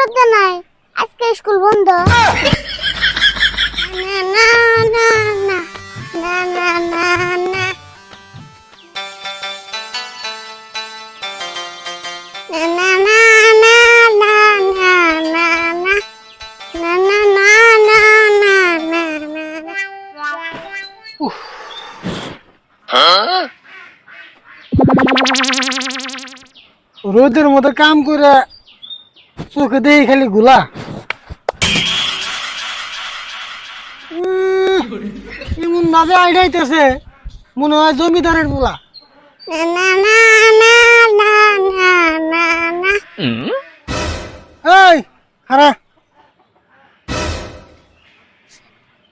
বরদ্দ নাই আজকে স্কুল বন্ধ রোদের মধ্যে কাম করে চোখে দেখি খালি গুলা। এমন ভাবে আইডাইতেছে মনে হয় জমিদারের পোলা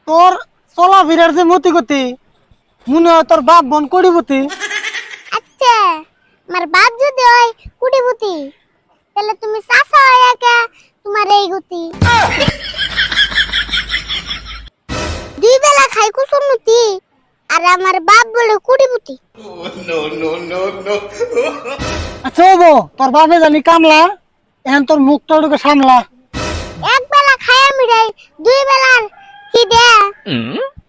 তোর চলা ফিরার যে মতি গতি মনে হয় তোর বাপ বন করিবতি আচ্ছা আমার বাপ যদি হয় কুটিপুতি, তাহলে তুমি কুসুমতি আর আমার বাপ বলে কুটিপুতি আচ্ছা ও তোর বাপে জানি কামলা এখন তোর মুখ তোড়কে সামলা। এক বেলা খাই আমি রে দুই বেলার খিদে।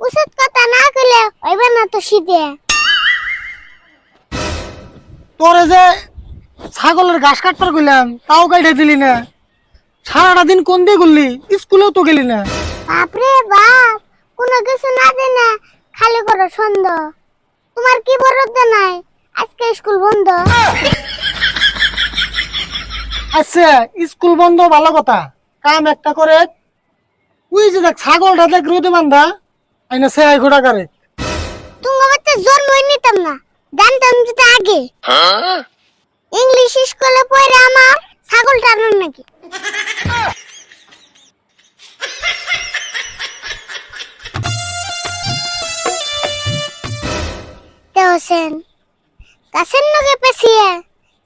ওষুধ কথা না কইলে হইবে না তো শীতে তোরে যে ছাগলের ঘাস কাটবার গেলাম তাও কাটে দিলি না। সারাটা দিন কোন দিয়ে করলি স্কুলেও তো গেলি না। বাপরে বাপ কোনো কিছু না জেনে খালি করো সন্দেহ তোমার কি বরদ্দ নাই? আজকে স্কুল বন্ধ। আচ্ছা স্কুল বন্ধ ভালো কথা। কাম একটা করে। ওই যে দেখ ছাগলটা দেখ রোদে বান্ধা আইনা সে আই ঘোড়া করে। তুমি বাচ্চা জন্মই নিতাম না। জানতাম যেটা আগে। ইংলিশ স্কুলে পড়ে আমার ছাগল টানার নাকি? হোসেন গাছের নগে পেছিয়ে?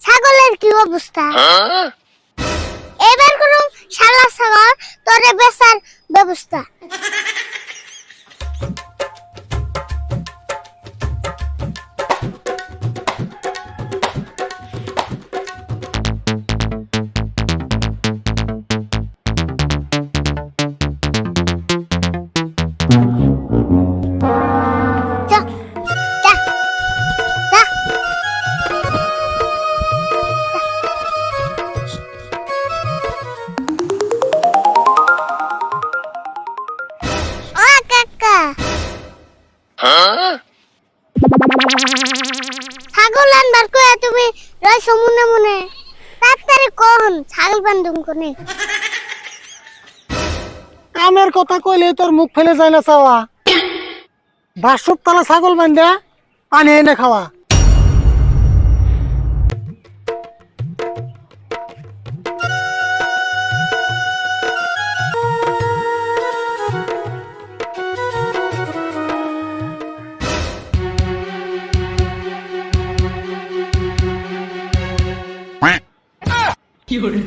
ছাগলের কি অবস্থা? এবার কোন শালা ছাগল তোরে বেচার ব্যবস্থা। ছাগল আনবার কয়ে তুমি রয় মনে মনে। তাড়াতাড়ি কোন, ছাগল বান্ধুম কোনে। কামের কথা কইলে তোর মুখ ফেলে যায় না চাওয়া। বাসুর তালা ছাগল বান্ধা, পানি এনে খাওয়া। কি করে